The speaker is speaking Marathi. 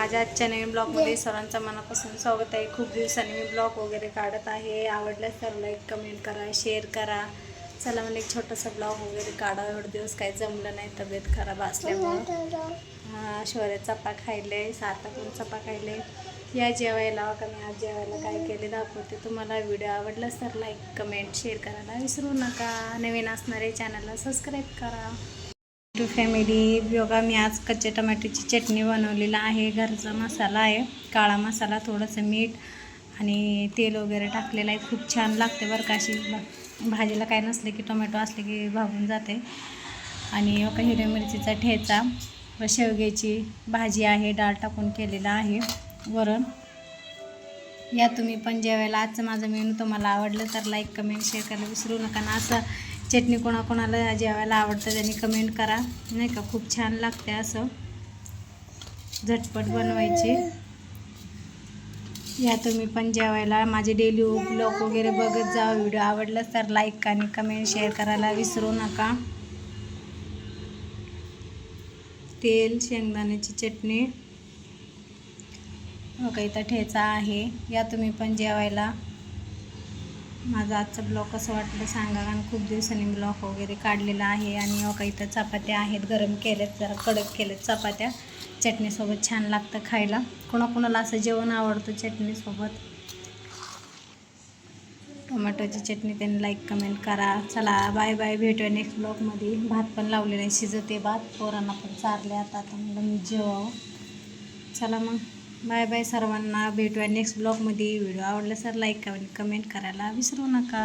माझ्या आजच्या नवीन ब्लॉगमध्ये सर्वांचं मनापासून स्वागत आहे. खूप दिवसांनी मी ब्लॉग वगैरे काढत आहे. आवडल्यास तर लाईक कमेंट करा शेअर करा. चला मला एक छोटासा ब्लॉग वगैरे काढा एवढे दिवस काही जमलं नाही तब्येत खराब असल्यामुळं. हा, शौर्य चपा खायले सार्थक चपा खायले. या जेवायला का मी आज जेवायला काय केले दाखवते. तुम्हाला व्हिडिओ आवडलाच तर लाईक कमेंट शेअर करायला विसरू नका. नवीन असणारे चॅनलला सबस्क्राईब करा. टू फॅमिली योगा मी आज कच्च्या टमाट्याची चटणी बनवलेला आहे. घरचा मसाला आहे काळा मसाला थोडंसं मीठ आणि तेल वगैरे टाकलेलं आहे. खूप छान लागते बरं का अशी भा- भाजीला काय नसले की टोमॅटो असले की भागून जाते. आणि योगा हिरव्या मिरचीचा ठेचा व शेवग्याची भाजी आहे डाळ टाकून केलेला आहे. वरण. या तुम्ही पण जेवायला. आजचं माझं मेनू तुम्हाला आवडलं तर लाईक कमेंट शेअर करायला विसरू नका. ना असं चटणी कोणाकोणाला जेवायला आवडतं त्यांनी कमेंट करा. नाही का? खूप छान लागते असं. झटपट बनवायची. या तुम्ही पण जेवायला. माझे डेली ब्लॉग वगैरे बघत जा. व्हिडिओ आवडलाच तर लाईक आणि कमेंट शेअर करायला विसरू नका. तेल शेंगदाण्याची चटणी. बघा इथं ठेचा आहे. या तुम्ही पण जेवायला. माझा आजचा ब्लॉग कसं वाटलं सांगा. कारण खूप दिवसांनी ब्लॉग वगैरे काढलेला आहे आणि हो अका इथं चपात्या आहेत. गरम केल्यात जरा कडक केल्यात चपात्या. चटणीसोबत छान लागतं खायला. कोणाकोणाला असं जेवण आवडतं चटणीसोबत टोमॅटोची चटणी त्यांनी लाईक कमेंट करा. चला बाय बाय भेटूया नेक्स्ट ब्लॉगमध्ये भात पण लावलेला आहे शिजते भात. पोरांना पण चारले आता आता म्हणलं मी जेवावं. चला मग. बाय बाय सर्वांना भेटूया नेक्स्ट ब्लॉगमध्ये व्हिडिओ आवडला सर लाईक कमेंट कमेंट करायला विसरू नका.